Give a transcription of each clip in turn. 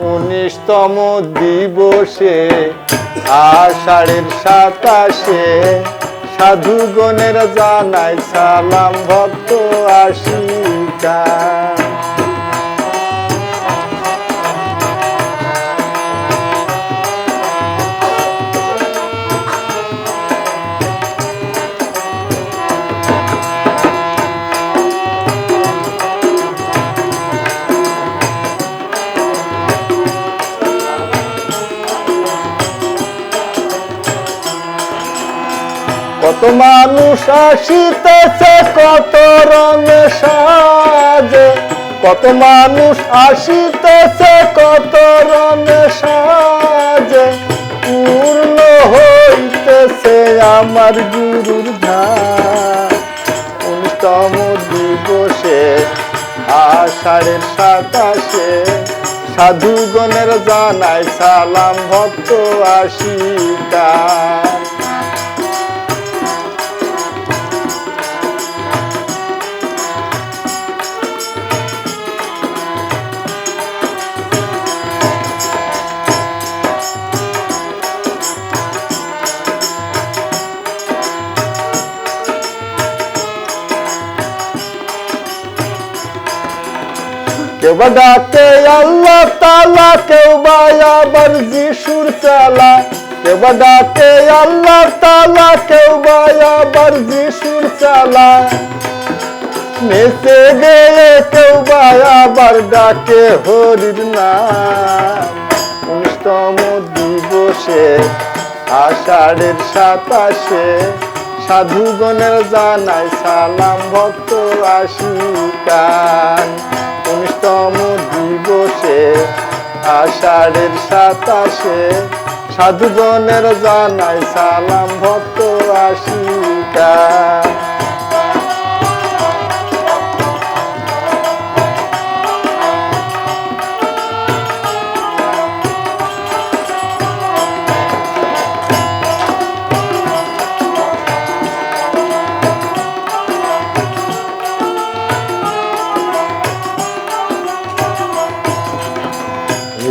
উনিশতম দিবসে আষাঢ়ের সাতাশে সাধুগণের জানায় সালাম ভক্ত আশিকা। কত মানুষ আসিতেছে, কত রঙে সাজে। কত মানুষ আসিতেছে, কত রঙে সাজে। পূর্ণ হইতেছে আমার গুরুর উনিশতম দিবসে, আষাঢ়ের সাতাশে, সাধুগণের জানাই সালাম ভক্ত আশিকা কেউ বা ডাকে আল্লাহ তালা কেউ বা আবার যিশুর চালা। কেউ বা ডাকে আল্লাহ তালা কেউ বা আবার যিশুর চালা। নেচে গেলে কেউ বা আবার ডাকে, হরির নাম। উনিশতম দিবসে, আষাঢ়ের সাতাশে, সাধুগণের জানাই সালাম ভক্ত আশিকান উনিশতম দিবসে আষাঢ়ের সাতাশে সাধুগণের জানাই সালাম ভক্ত আশিকান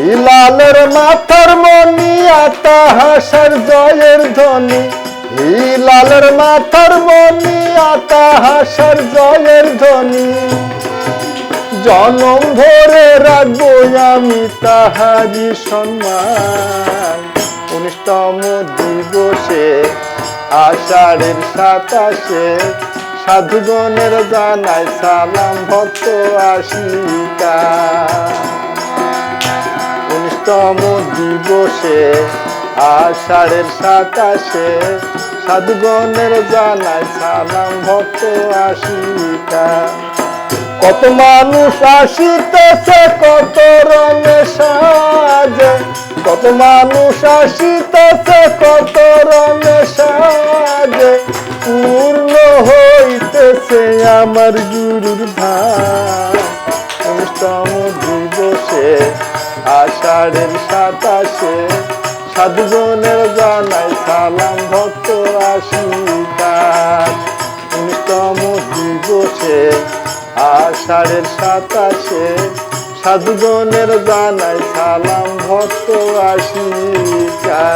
হিলালের মাথার মনিয়া তাহাসার জয়ের ধ্বনি। হিলালের মাথার মনিয়া তাহাসার জয়ের ধ্বনি। জনম ভরে রাখব আমি তাহারি সম্মান। উনিশতম দিবসে, আষাঢ়ের সাতাশে, সাধুগণের জানায় সালাম ভক্ত আশিকা। উনিশতম দিবসে, আষাঢ়ের সাতাশে, সাধুগণের জানায় সালাম ভক্ত আশিকা। কত মানুষ আসিতেছে, কত রঙে সাজে। কত মানুষ আসিতেছে, কত রঙে সাজে। পূর্ণ হইতেছে আমার গুরুর অষ্টম দিবসে আষাঢ়ের সাতাশে সাধুজনের জানাই সালাম ভক্ত আশিকার উনিশতম দিবসে আষাঢ়ের সাতাশে সাধুজনের জানাই সালাম ভক্ত আশিকার